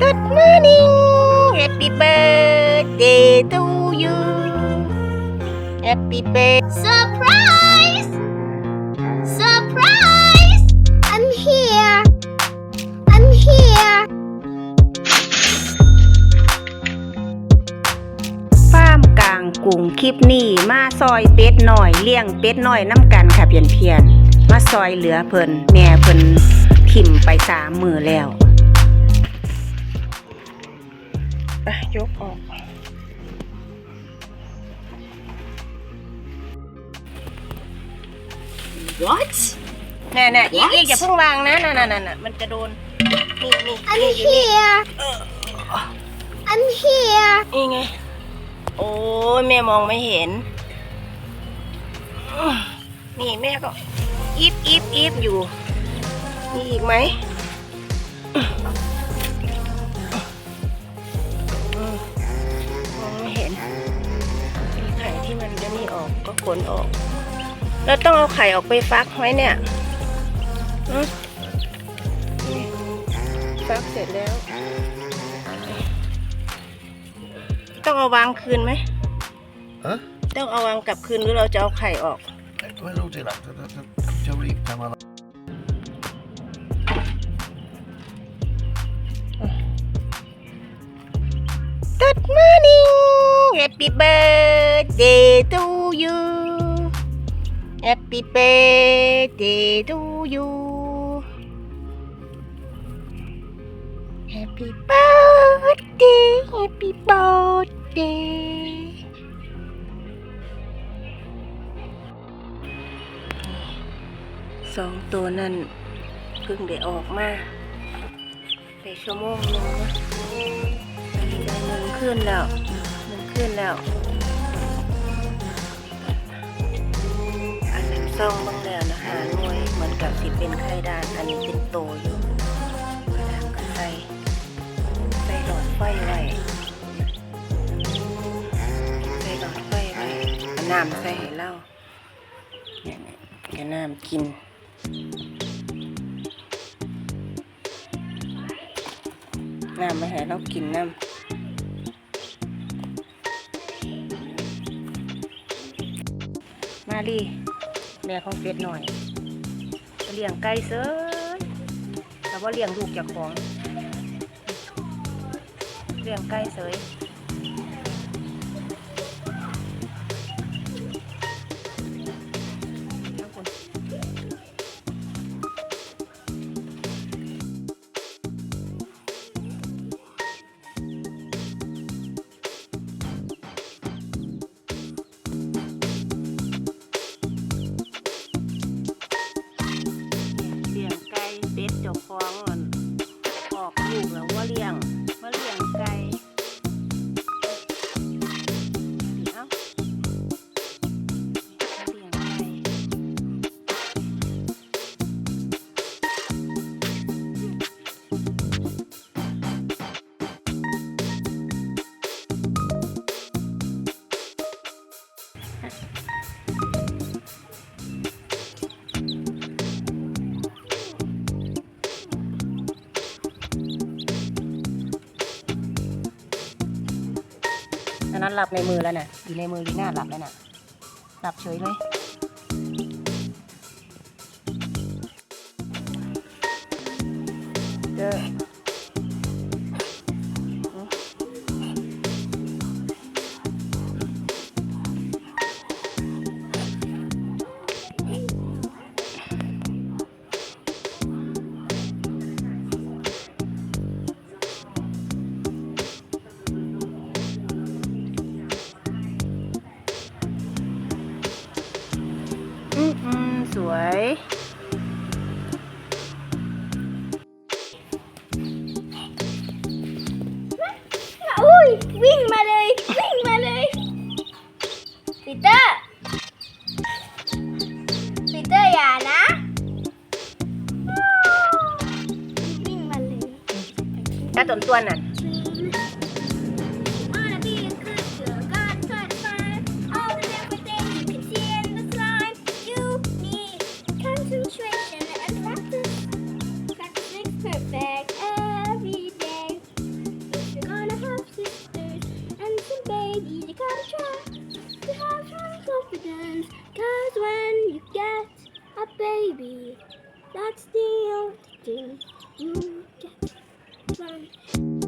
Good morning Happy birthday to you Happy birthday Surprise! Surprise! I'm here. I'm here. ฟาร์มกลางกรุงคลิปนี้มาซอยเป็ดหน่อยเลี้ยงเป็ดหน่อยน้ำกันค่ะเพียนเพียนๆมาซอยเหลือเพิ่นแม่เพิ่นถิ่มไปสามมือแล้ว ยกออก What? แน่แน่อีก What? อีกอย่าเพิ่งวางนะนั่นนั่นนั่นมันจะโดน นี่นี่ I'm นี่อยู่นี่ here. I'm here. นี่ไง โอ้ยแม่มองไม่เห็น นี่แม่ก็อีฟอีฟอีฟอยู่ มีอีกไหม ออกก็ขนออก แล้วต้องเอาไข่ออกไปฟักไว้เนี่ยอืมนี่ฟักเสร็จแล้ว ต้องเอาวางคืนไหมฮะต้องเอาวางกลับคืนหรือเราจะเอาไข่ออกไม่รู้ที่หลังจะจะจะรีบทำอะไร Good morning Happy birthday to you Happy birthday to you Happy birthday Happy birthday สองตัวนั่นเพิ่งได้ออกมาไปชั่วโมงนึงนะอันนี้ได้หนึ่งขึ้นแล้ว ขึ้นแล้วอันนั้ซ่องบ้างแล้วนะหาหน่วยเหมือนกับสิเป็นไข่ดาน อันนี้เป็นโตอยู่กระดามก็ใส่ใส่หลอดไฟไว้ใส่หลอดไฟไว้น้ำใส่ให้เล่าเนี่ยเนี่ยเดี๋ยวน้ำกินน้ำไม่ให้เรากินน้ำ มาดิแม่ของเป็ดหน่อยเลี้ยงไก่เสยแต่ว่าเลี้ยงลูกจากของเลี้ยงไก่เสย หลับในมือแล้วน่ะอยู่ในมือลีน่าหลับแล้วน่ะหลับเฉยเลย อืมอืม สวย อุ้ย วิ่งมาเลย วิ่งมาเลยปีเตอร์ปีเตอร์อย่านะ วิ่งมาเลยถ้าตนตัวน่ะ confidence, cause when you get a baby, that's the only thing you get.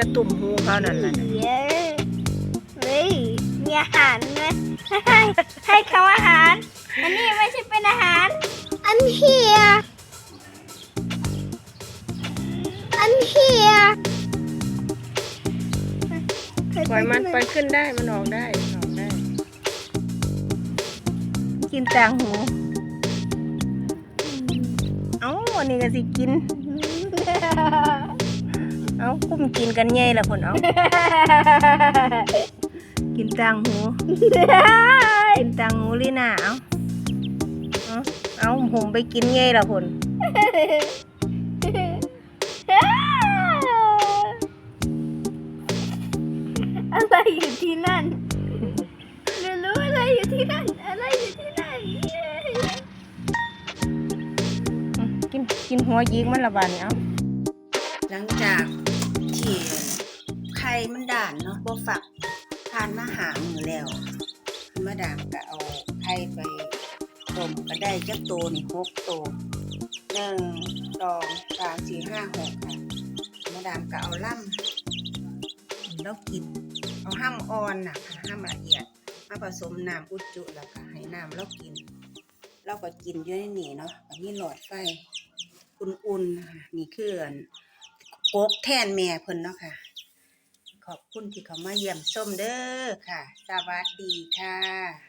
แต่ตุ่มหูเขานั่นน่ะเย้เฮ้ยมีอาหารไหมให้ให้เขาอาหาร อันนี้ไม่ใช่เป็นอาหารอันเฮียอันเฮียปล่อยมันปล่อยขึ้นได้มันออกได้มันออกได้ กินต่างหู เอ้าวันนี้ก็สิกิน เอ้าคุ้มกินกันใหญ่ละคนเอ้ากินต่างหู กินต่างหูลีน่าเอ้าเอ้าเอ้าผมไปกินใหญ่ละคนอะไรอยู่ที่นั่นเรียนรู้อะไรอยู่ที่นั่น อะไรอยู่ที่นั่น กินกินหัวยิงมันละบาดนเอ้าหลังจาก บ่ฝักทานมาหามือแล้วมาดามก็เอาไข่ไปต้มก็ได้จักโตนี่หกโตหนึ่งสองสามสี่ห้าหกค่ะมาดามก็เอาล่ำแล้วกินเอาห้ามอ่อนน่ะค่ะห้ามละเอียดมาผสมน้ำอุจจุแล้วก็ให้น้ำเรากินเราก็กินอยู่ในนี่เนาะก็มีหลอดไฟอุ่นๆนี่คืออันโกกแทนแม่เพิ่นเนาะค่ะ ขอบคุณที่เขามาเยี่ยมส้มเด้อค่ะ สวัสดีค่ะ